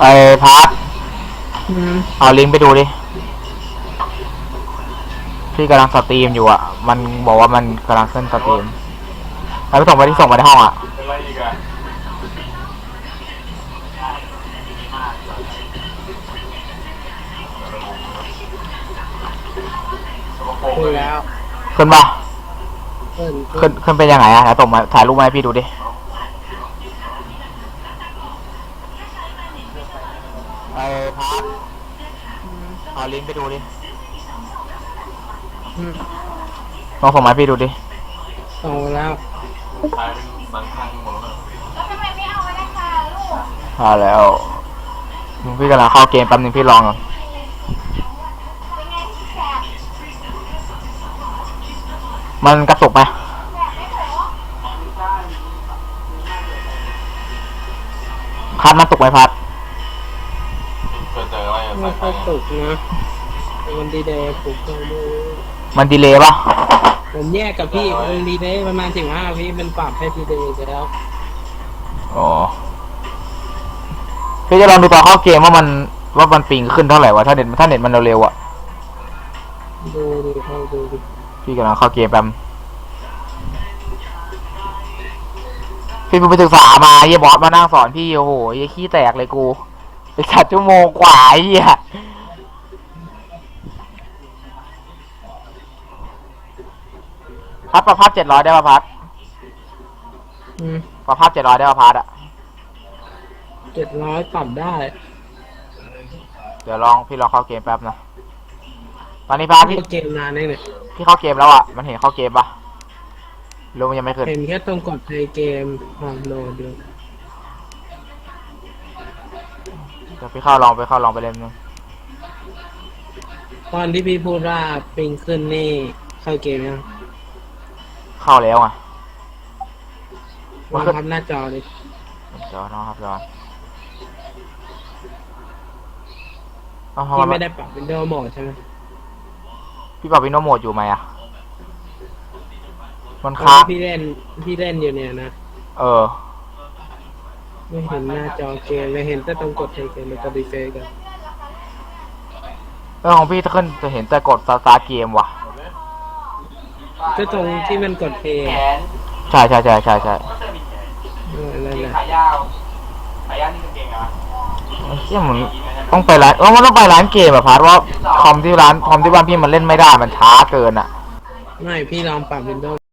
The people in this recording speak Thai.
ไอ้พัดอืมเอาลิงก์ไปดูดิพี่กำลังสตรีมอยู่อะ มันบอกว่ามันกำลังขึ้นสตรีมแล้วไปส่งไปที่ส่งไปในห้องอะเป็นไรอีกอะคุยแล้วขึ้นปะเพิ่นขึ้นขึ้นเป็นยังไงอะแล้วส่งมาถ่ายรูปมาให้พี่ดูดิ ไอ้พัด เอาลิงก์ไปดูดิอืมลองส่งมาให้พี่ดูดิส่งไปแล้วตายเป็นบางครั้งหมดแล้วอ่าแล้วพี่กำลังเข้าเกมแป๊บนึงพี่ลองก่อนมันกระตุกไหมพัดมันตกไหมพัด ค่อยตกนะแต่มันดีเดย์ผมก็ดูมันดีเลย์ปะผมแยกกับพี่มันดีเดย์ประมาณสิบห้าวิมันปรับให้ดีเดย์แล้ว อ๋อพี่จะลองดูตอนเข้าเกมว่ามันว่ามันปิงขึ้นเท่าไหร่วะถ้าเน็ตถ้าเน็ตมันเร็วๆอะดูดิเข้าดูดิพี่กำลังเข้าเกมแป๊บพี่เพิ่งไปศึกษามาเฮียบอสมานั่งสอนพี่โอ้โหเฮียขี้แตกเลยกู ไปสัตชั่วโมงกว่าไอ้เฮียพัดประพัดเจ็ดร้อยได้ป่ะพัดอืมประพัดเจ็ดร้อยได้ป่ะพัดอะเจ็ดร้อยปรับได้ เดี๋ยวลองพี่ลองเข้าเกมแป๊บนะ ตอนนี้พัดพี่เกมนานนี่เนี่ยพี่เข้าเกมแล้วอะมันเห็นเข้าเกมปะหรู้มันยังไม่ขึ้น เห็นแค่ตรงกดในเกมลองโหลดดู เดี๋ยวพี่เข้าลองไปเข้าลองไปเล่นนึงตอนที่พี่พูดว่าปิงขึ้นนี่เข้าเกมยังเข้าแล้วอะลองทับหน้าจอดิจอน้องครับจอเอาทำพี่ไมไม่ได้ปรับวินโดว์โหมดใช่ไหมพี่ปรับวินโดว์โหมดอยู่ไหมอะ มันตอนค้างที่พี่เล่นพี่เล่นอยู่เนี่ยนะ เออ ไม่เห็นหน้าจอเกมไม่เห็นแต่ตรงกดในเกมมันก็ดีเฟย์กันเออของพี่จะขึ้นจะเห็นแต่กดสตาร์เกมว่ะก็ตรงที่มันกดเพย์ใช่ใช่ใช่ใช่ใช่เออนั่นแหละขายาวขายาวนี่กางเกงเหรอไอ้เชี่ยเหมือนต้องไปร้านเออมันต้องไปร้านเกมอะพัดว่าคอมที่ร้านคอมที่บ้านพี่มันเล่นไม่ได้มันช้าเกินอะไม่พี่ลองปรับวินโดว์